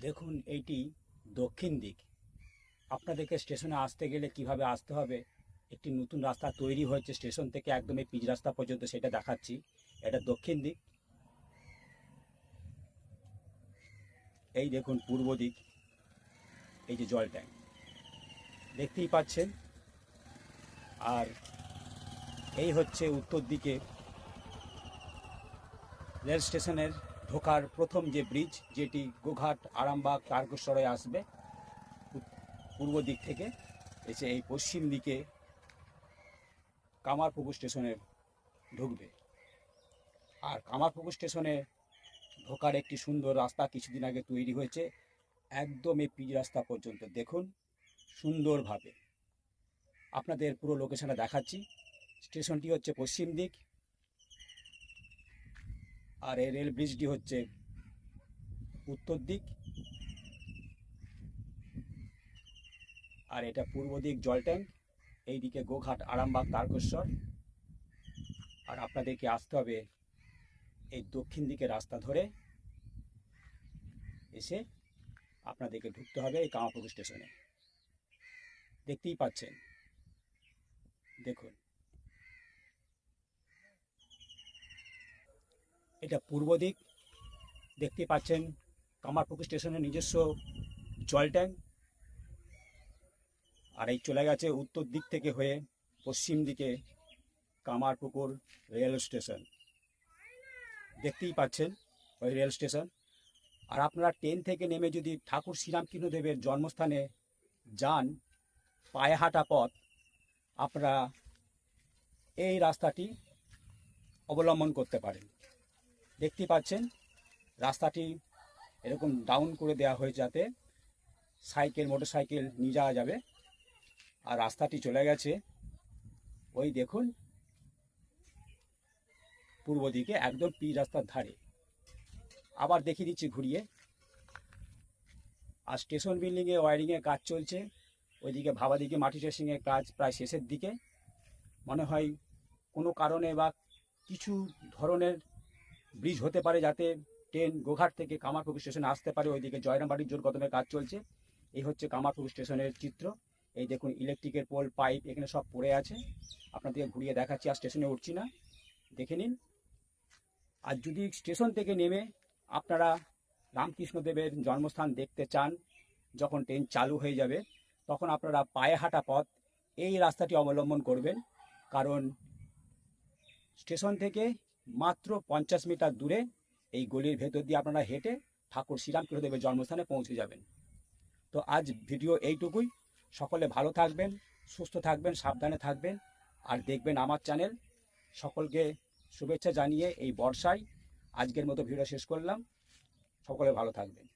দেখুন এইটি দক্ষিণ দিক। আপনাদেরকে স্টেশনে আসতে গেলে কীভাবে আসতে হবে? একটি নতুন রাস্তা তৈরি হয়েছে স্টেশন থেকে একদম এই পিচ রাস্তা পর্যন্ত, সেটা দেখাচ্ছি। এটা দক্ষিণ দিক। এই দেখুন, পূর্ব দিক। এই যে জল ট্যাঙ্ক। দেখতেই পাচ্ছেন? আর এই হচ্ছে উত্তর দিকে রেল স্টেশনের ঢোকার প্রথম যে ব্রিজ, যেটি গোঘাট, আরামবাগ, তারকেশ্বরে আসবে, পূর্ব দিক থেকে এসে এই পশ্চিম দিকে কামারপুকুর স্টেশনে ঢুকবে। আর কামারপুকুর স্টেশনে ঢোকার একটি সুন্দর রাস্তা কিছুদিন আগে তৈরি হয়েছে, একদম এই পিচ রাস্তা পর্যন্ত। দেখুন, সুন্দরভাবে। আপনাদের পুরো লোকেশনে দেখাচ্ছি। স্টেশনটি হচ্ছে পশ্চিম দিক। আর এই রেল ব্রিজটি হচ্ছে উত্তর দিক আর এটা পূর্ব দিক জল ট্যাঙ্ক, এইদিকে গোঘাট, আরামবাগ, তারকেশ্বর। আর আপনাদেরকে আসতে হবে এই দক্ষিণ দিকে রাস্তা ধরে। এসে আপনাদেরকে ঢুকতে হবে এই কামাপুকুর স্টেশনে। দেখতেই পাচ্ছেন। দেখুন। এটা পূর্ব দিক। দেখতে পাচ্ছেন কামারপুকুর স্টেশনের নিজস্ব জল ট্যাঙ্ক। আর এই চলে গেছে উত্তর দিক থেকে হয়ে পশ্চিম দিকে কামারপুকুর রেল স্টেশন। দেখতেই পাচ্ছেন ওই রেল স্টেশন। আর আপনারা ট্রেন থেকে নেমে যদি ঠাকুর শ্রীরামকৃষ্ণদেবের জন্মস্থানে যান পায়ে হাঁটা পথ, আপনারা এই রাস্তাটি অবলম্বন করতে পারেন। দেখতে পাচ্ছেন, রাস্তাটি এরকম ডাউন করে দেওয়া হয়েছে যাতে সাইকেল মোটর সাইকেল নিয়ে যাওয়া যাবে। আর রাস্তাটি চলে গেছে, ওই দেখুন, পূর্ব দিকে একদম পি রাস্তার ধারে। আবার দেখিয়ে দিচ্ছি ঘুরিয়ে। আর স্টেশন বিল্ডিংয়ে ওয়ারিংয়ের কাজ চলছে, ওইদিকে ভাবাদিকে মাটি ট্রেসিংয়ের কাজ প্রায় শেষের দিকে। মনে হয় কোনো কারণে বা কিছু ধরনের ব্রিজ হতে পারে যাতে ট্রেন গোঘাট থেকে কামারপুকুর স্টেশনে আসতে পারে, ওইদিকে জয়রামবাড়ির জোর কদমের কাজ চলছে। এই হচ্ছে কামারপুকুর স্টেশনের চিত্র। এই দেখুন, ইলেকট্রিকের পোল, পাইপ, এখানে সব পড়ে আছে। আপনাদেরকে ঘুরিয়ে দেখাচ্ছি, আর স্টেশনে উঠছি না। দেখে নিন। আর যদি স্টেশন থেকে নেমে আপনারা রামকৃষ্ণদেবের জন্মস্থান দেখতে চান, যখন ট্রেন চালু হয়ে যাবে, তখন আপনারা পায়ে হাঁটা পথ এই রাস্তাটি অবলম্বন করবেন। কারণ স্টেশন থেকে মাত্র পঞ্চাশ মিটার দূরে এই গলির ভেতর দিয়ে আপনারা হেঁটে ঠাকুর শ্রীরামকৃষ্ণদেবের জন্মস্থানে পৌঁছে যাবেন। তো আজ ভিডিও এইটুকুই। সকলে ভালো থাকবেন, সুস্থ থাকবেন, সাবধানে থাকবেন। আর দেখবেন আমার চ্যানেল। সকলকে শুভেচ্ছা জানিয়ে এই বর্ষায় আজকের মতো ভিডিও শেষ করলাম। সকলে ভালো থাকবেন।